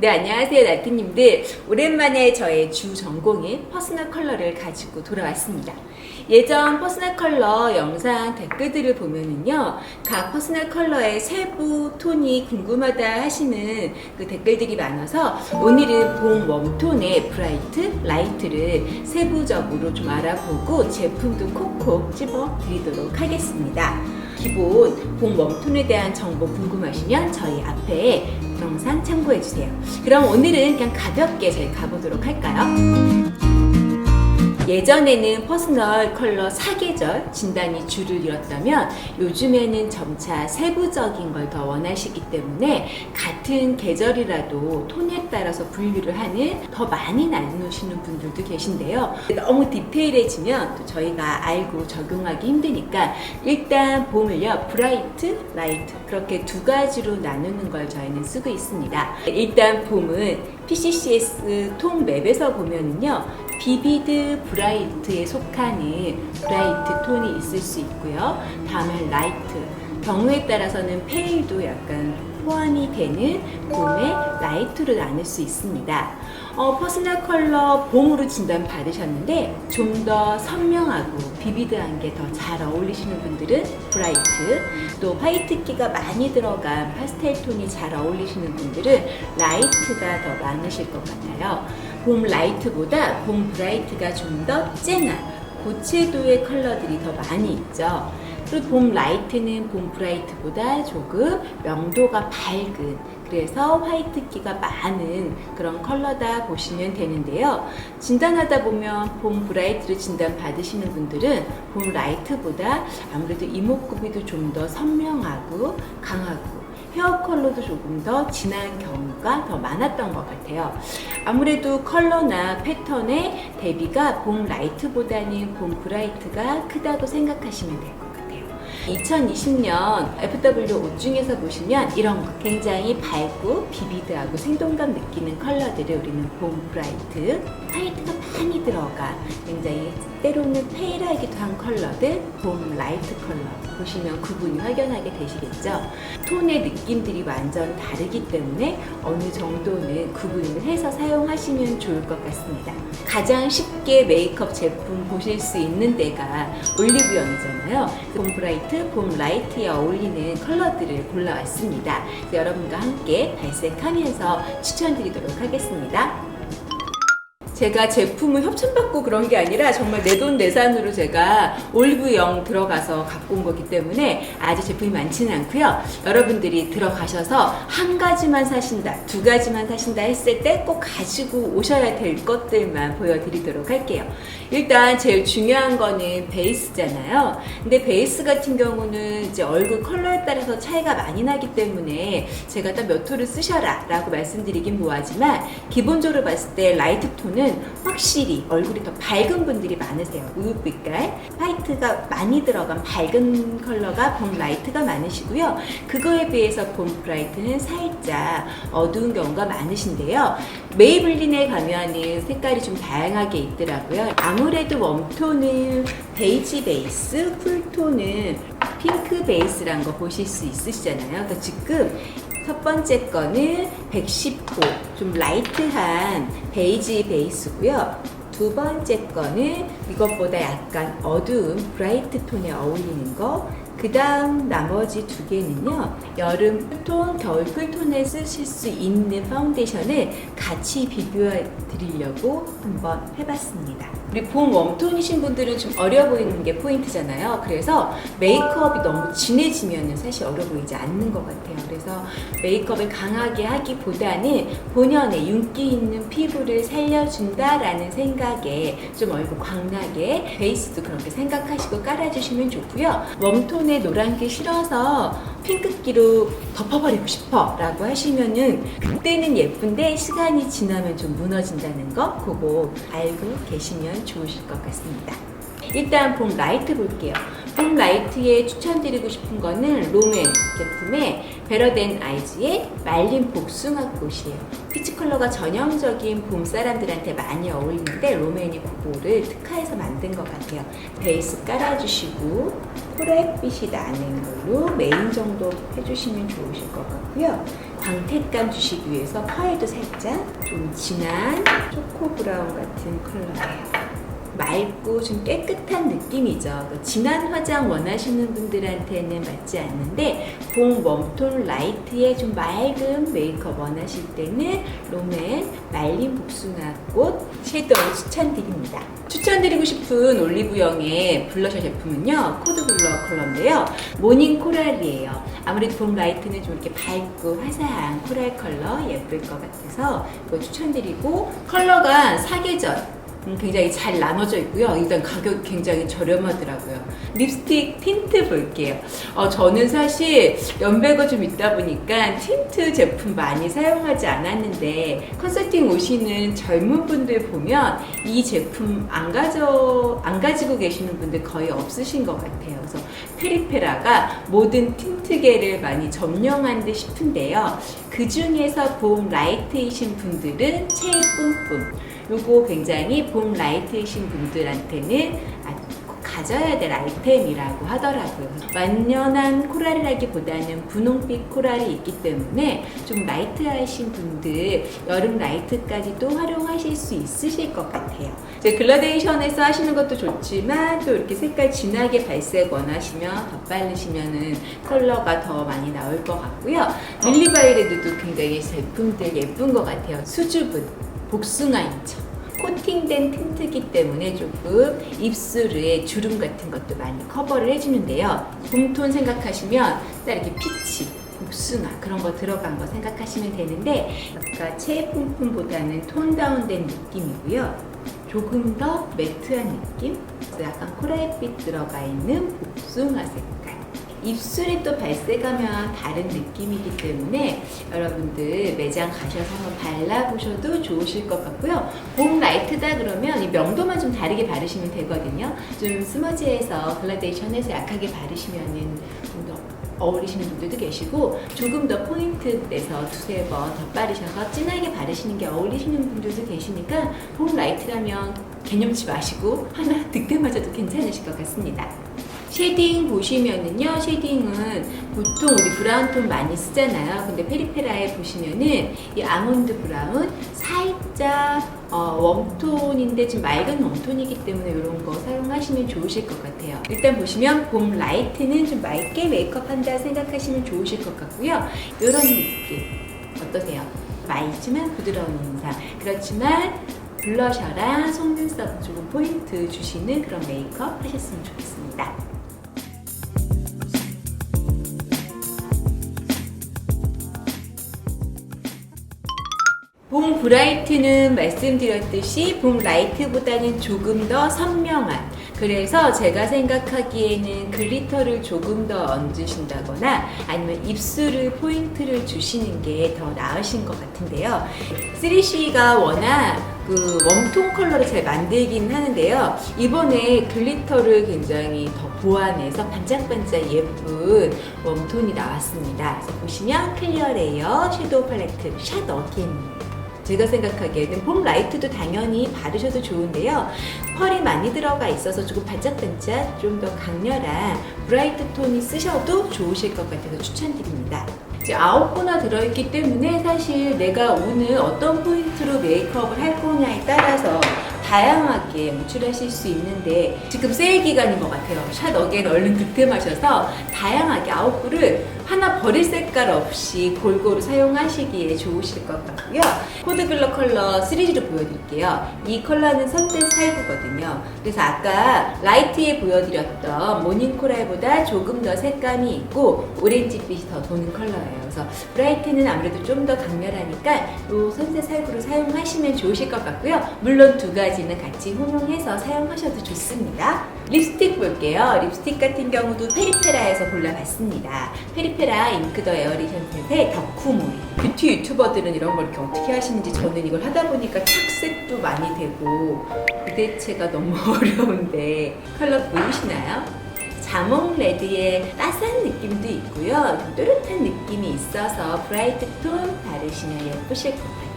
네, 안녕하세요, 나트님들. 오랜만에 저의 주 전공인 퍼스널 컬러를 가지고 돌아왔습니다. 예전 퍼스널 컬러 영상 댓글들을 보면은요, 각 퍼스널 컬러의 세부 톤이 궁금하다 하시는 그 댓글들이 많아서 오늘은 봄 웜톤의 브라이트, 라이트를 세부적으로 좀 알아보고 제품도 콕콕 집어 드리도록 하겠습니다. 기본 봄 웜톤에 대한 정보 궁금하시면 저희 앞에 영상 참고해주세요. 그럼 오늘은 그냥 가볍게 저희 가보도록 할까요? 예전에는 퍼스널 컬러 사계절 진단이 줄을 이뤘다면 요즘에는 점차 세부적인 걸 더 원하시기 때문에 같은 계절이라도 톤에 따라서 분류를 하는 더 많이 나누시는 분들도 계신데요. 너무 디테일해지면 또 저희가 알고 적용하기 힘드니까 일단 봄을요 브라이트, 라이트 그렇게 두 가지로 나누는 걸 저희는 쓰고 있습니다. 일단 봄은 PCCS 통 맵에서 보면은요 비비드 브라이트에 속하는 브라이트 톤이 있을 수 있고요. 다음에 라이트. 경우에 따라서는 페일도 약간 포함이 되는 봄의 라이트로 나눌 수 있습니다. 어, 퍼스널 컬러 봄으로 진단 받으셨는데 좀 더 선명하고 비비드한 게 더 잘 어울리시는 분들은 브라이트 또 화이트기가 많이 들어간 파스텔 톤이 잘 어울리시는 분들은 라이트가 더 많으실 것 같아요. 봄 라이트보다 봄 브라이트가 좀 더 쨍한 고채도의 컬러들이 더 많이 있죠. 그리고 봄 라이트는 봄 브라이트보다 조금 명도가 밝은 그래서 화이트기가 많은 그런 컬러다 보시면 되는데요. 진단하다 보면 봄 브라이트를 진단 받으시는 분들은 봄 라이트보다 아무래도 이목구비도 좀 더 선명하고 강하고 헤어 컬러도 조금 더 진한 경우가 더 많았던 것 같아요. 아무래도 컬러나 패턴의 대비가 봄 라이트보다는 봄 브라이트가 크다고 생각하시면 같아요. 2020년 FW 옷 중에서 보시면 이런 거 굉장히 밝고 비비드하고 생동감 느끼는 컬러들을 우리는 봄 브라이트, 화이트가 많이 들어가 굉장히 때로는 페일하기도 한 컬러들 봄 라이트 컬러 보시면 구분이 확연하게 되시겠죠. 톤의 느낌들이 완전 다르기 때문에 어느 정도는 구분을 해서 사용하시면 좋을 것 같습니다. 가장 쉽게 메이크업 제품 보실 수 있는 데가 올리브영이잖아요. 봄 브라이트, 봄 라이트에 어울리는 컬러들을 골라왔습니다. 여러분과 함께 발색하면서 추천드리도록 하겠습니다. 제가 제품을 협찬받고 그런 게 아니라 정말 내 돈 내산으로 제가 올리브영 들어가서 갖고 온 거기 때문에 아직 제품이 많지는 않고요. 여러분들이 들어가셔서 한 가지만 사신다, 두 가지만 사신다 했을 때 꼭 가지고 오셔야 될 것들만 보여드리도록 할게요. 일단 제일 중요한 거는 베이스잖아요. 근데 베이스 같은 경우는 이제 얼굴 컬러에 따라서 차이가 많이 나기 때문에 제가 딱 몇 톤을 쓰셔라 라고 말씀드리긴 뭐하지만 기본적으로 봤을 때 라이트 톤은 확실히 얼굴이 더 밝은 분들이 많으세요. 우윳빛깔, 화이트가 많이 들어간 밝은 컬러가 봄 라이트가 많으시고요. 그거에 비해서 봄 브라이트는 살짝 어두운 경우가 많으신데요. 메이블린에 가면은 색깔이 좀 다양하게 있더라고요. 아무래도 웜톤은 베이지 베이스, 쿨톤은 핑크 베이스란 거 보실 수 있으시잖아요. 그래서 지금 첫 번째 거는 110호 좀 라이트한 베이지 베이스고요. 두 번째 거는 이것보다 약간 어두운 브라이트 톤에 어울리는 거. 그 다음 나머지 두 개는요, 여름 쿨톤, 겨울 쿨톤에 쓰실 수 있는 파운데이션을 같이 비교해 드리려고 한번 해봤습니다. 우리 봄 웜톤이신 분들은 좀 어려 보이는 게 포인트잖아요. 그래서 메이크업이 너무 진해지면 사실 어려 보이지 않는 것 같아요. 그래서 메이크업을 강하게 하기보다는 본연의 윤기 있는 피부를 살려준다라는 생각에 좀 얼굴 광나게 베이스도 그렇게 생각하시고 깔아주시면 좋고요. 웜톤의 노란기 싫어서 핑크기로 덮어버리고 싶어 라고 하시면은 그때는 예쁜데 시간이 지나면 좀 무너진다는 거 그거 알고 계시면 좋으실 것 같습니다. 일단 봄 라이트 볼게요. 봄 라이트에 추천드리고 싶은 거는 롬앤 제품의 베러덴 아이즈의 말린 복숭아꽃이에요. 피치 컬러가 전형적인 봄 사람들한테 많이 어울리는데 로맨이 그거를 특화해서 만든 것 같아요. 베이스 깔아주시고 코랄빛이 나는 걸로 메인 정도 해주시면 좋으실 것 같고요. 광택감 주시기 위해서 펄도 살짝 좀 진한 초코 브라운 같은 컬러예요. 맑고 좀 깨끗한 느낌이죠. 그 진한 화장 원하시는 분들한테는 맞지 않는데 봄 웜톤 라이트의 좀 맑은 메이크업 원하실 때는 롬앤 말린 복숭아 꽃 섀도우 추천드립니다. 추천드리고 싶은 올리브영의 블러셔 제품은요 코드 블러 컬러인데요 모닝 코랄이에요. 아무래도 봄 라이트는 좀 이렇게 밝고 화사한 코랄 컬러 예쁠 것 같아서 이거 추천드리고 컬러가 사계절 음, 굉장히 잘 나눠져 있고요. 일단 가격 굉장히 저렴하더라고요. 립스틱 틴트 볼게요. 어, 저는 사실 연배가 좀 있다 보니까 틴트 제품 많이 사용하지 않았는데 컨설팅 오시는 젊은 분들 보면 이 제품 안 가져 안 가지고 계시는 분들 거의 없으신 것 같아요. 그래서 페리페라가 모든 틴트계를 많이 점령한 듯 싶은데요. 그 중에서 봄 라이트이신 분들은 체뿜뿜 요거 굉장히 봄 라이트이신 분들한테는 아, 꼭 가져야 될 아이템이라고 하더라고요. 완연한 코랄이라기보다는 분홍빛 코랄이 있기 때문에 좀 라이트하신 분들 여름 라이트까지도 활용하실 수 있으실 것 같아요. 이제 글라데이션에서 하시는 것도 좋지만 또 이렇게 색깔 진하게 발색 원하시면 덧바르시면은 컬러가 더 많이 나올 것 같고요. 밀리바이레드도 굉장히 제품들 예쁜 것 같아요. 수줍은 복숭아인처. 코팅된 틴트기 때문에 조금 입술에 주름 같은 것도 많이 커버를 해주는데요. 봄톤 생각하시면 딱 이렇게 피치, 복숭아 그런 거 들어간 거 생각하시면 되는데 아까 체품품보다는 톤 다운된 느낌이고요. 조금 더 매트한 느낌? 약간 코랄빛 들어가 있는 복숭아 색깔. 입술이 또 발색하면 다른 느낌이기 때문에 여러분들 매장 가셔서 한번 발라보셔도 좋으실 것 같고요. 봄 라이트다 그러면 이 명도만 좀 다르게 바르시면 되거든요. 좀 스머지해서 글라데이션해서 약하게 바르시면은 좀더 어울리시는 분들도 계시고 조금 더 포인트 내서 두세 번 덧바르셔서 진하게 바르시는 게 어울리시는 분들도 계시니까 봄 라이트라면 개념치 마시고 하나 득템하셔도 괜찮으실 것 같습니다. 쉐딩 보시면은요, 쉐딩은 보통 우리 브라운 톤 많이 쓰잖아요. 근데 페리페라에 보시면은 이 아몬드 브라운 살짝 어, 웜톤인데 좀 맑은 웜톤이기 때문에 이런 거 사용하시면 좋으실 것 같아요. 일단 보시면 봄 라이트는 좀 맑게 메이크업 한다 생각하시면 좋으실 것 같고요. 이런 느낌 어떠세요? 맑지만 부드러운 인상. 그렇지만 블러셔랑 속눈썹 조금 포인트 주시는 그런 메이크업 하셨으면 좋겠습니다. 봄 브라이트는 말씀드렸듯이 봄 라이트보다는 조금 더 선명한 그래서 제가 생각하기에는 글리터를 조금 더 얹으신다거나 아니면 입술을 포인트를 주시는 게 더 나으신 것 같은데요. 3CE가 워낙 그 웜톤 컬러를 잘 만들긴 하는데요. 이번에 글리터를 굉장히 더 보완해서 반짝반짝 예쁜 웜톤이 나왔습니다. 그래서 보시면 클리어 레이어 섀도우 팔레트 샷 어게인입니다. 제가 생각하기에는 봄 라이트도 당연히 바르셔도 좋은데요. 펄이 많이 들어가 있어서 조금 반짝반짝 좀 더 강렬한 브라이트 톤이 쓰셔도 좋으실 것 같아서 추천드립니다. 이제 아홉 거나 들어있기 때문에 사실 내가 오늘 어떤 포인트로 메이크업을 할 거냐에 따라서 다양하게 연출하실 수 있는데 지금 세일 기간인 것 같아요. 샷 어게인 얼른 득템하셔서 다양하게 아홉 구를 하나 버릴 색깔 없이 골고루 사용하시기에 좋으실 것 같고요. 코드블러 컬러 3G로 보여드릴게요. 이 컬러는 선뜻 살구거든요. 그래서 아까 라이트에 보여드렸던 모닝코랄보다 조금 더 색감이 있고 오렌지빛이 더 도는 컬러예요. 그래서 브라이트는 아무래도 좀 더 강렬하니까 이 선셋 살구를 사용하시면 좋으실 것 같고요. 물론 두 가지는 같이 혼용해서 사용하셔도 좋습니다. 립스틱 볼게요. 립스틱 같은 경우도 페리페라에서 골라봤습니다. 페리페라 잉크 더 에어리션 셋의 덕후몰이. 뷰티 유튜버들은 이런 걸 이렇게 어떻게 하시는지 저는 이걸 하다 보니까 착색도 많이 되고 부대체가 너무 어려운데 컬러 보이시나요? 자몽 레드의 따스한 느낌도 있고요. 또렷한 느낌이 있어서 브라이트 톤 바르시면 예쁘실 것 같아요.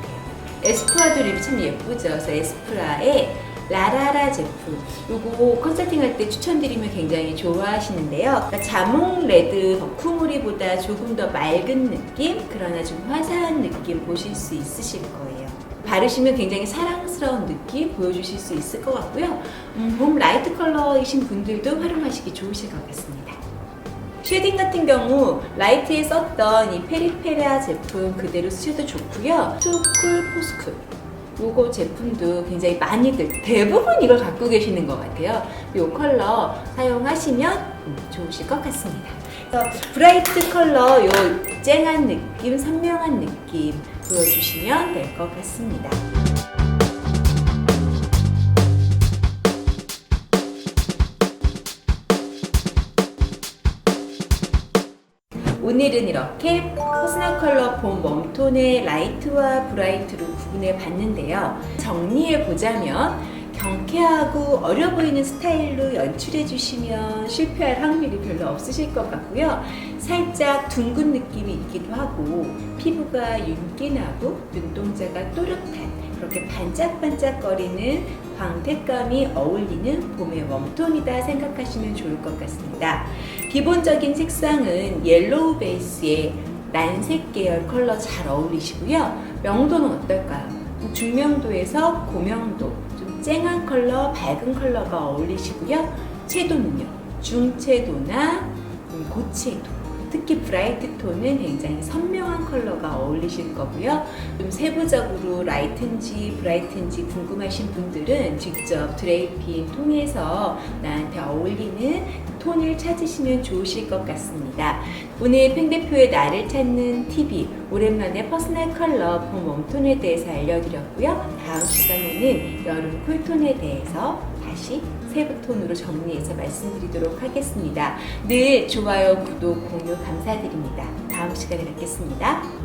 에스쁘아도 립이 참 예쁘죠. 그래서 에스쁘라의 라라라 제품. 요거 컨설팅 할 때 추천드리면 굉장히 좋아하시는데요. 그러니까 자몽 레드 버쿠무리보다 조금 더 맑은 느낌, 그러나 좀 화사한 느낌 보실 수 있으실 거예요. 바르시면 굉장히 사랑스러운 느낌 보여주실 수 있을 것 같고요. 음, 봄 라이트 컬러이신 분들도 활용하시기 좋으실 것 같습니다. 쉐딩 같은 경우 라이트에 썼던 이 페리페라 제품 그대로 쓰셔도 좋고요. 투쿨 포스쿨 요거 제품도 굉장히 많이들 대부분 이걸 갖고 계시는 것 같아요. 요 컬러 사용하시면 음, 좋으실 것 같습니다. 브라이트 컬러 요 쨍한 느낌, 선명한 느낌 보여주시면 될 것 같습니다. 오늘은 이렇게 퍼스널 컬러 봄 웜톤의 라이트와 브라이트로 구분해 봤는데요. 정리해 보자면 경쾌하고 어려 보이는 스타일로 연출해 주시면 실패할 확률이 별로 없으실 것 같고요. 살짝 둥근 느낌이 있기도 하고 피부가 윤기나고 눈동자가 또렷한 그렇게 반짝반짝거리는 광택감이 어울리는 봄의 웜톤이다 생각하시면 좋을 것 같습니다. 기본적인 색상은 옐로우 베이스에 난색 계열 컬러 잘 어울리시고요. 명도는 어떨까요? 중명도에서 고명도, 좀 쨍한 컬러, 밝은 컬러가 어울리시고요. 채도는요. 중채도나 음, 고채도. 특히 브라이트 톤은 굉장히 선명한 컬러가 어울리실 거고요. 좀 세부적으로 라이트인지 브라이트인지 궁금하신 분들은 직접 드레이핑 통해서 나한테 어울리는 톤을 찾으시면 좋으실 것 같습니다. 오늘 팽대표의 나를 찾는 TV 오랜만에 퍼스널 컬러 봄 웜톤에 대해서 알려드렸고요. 다음 시간에는 여름 쿨톤에 대해서 다시 세부 톤으로 정리해서 말씀드리도록 하겠습니다. 늘 좋아요, 구독, 공유 감사드립니다. 다음 시간에 뵙겠습니다.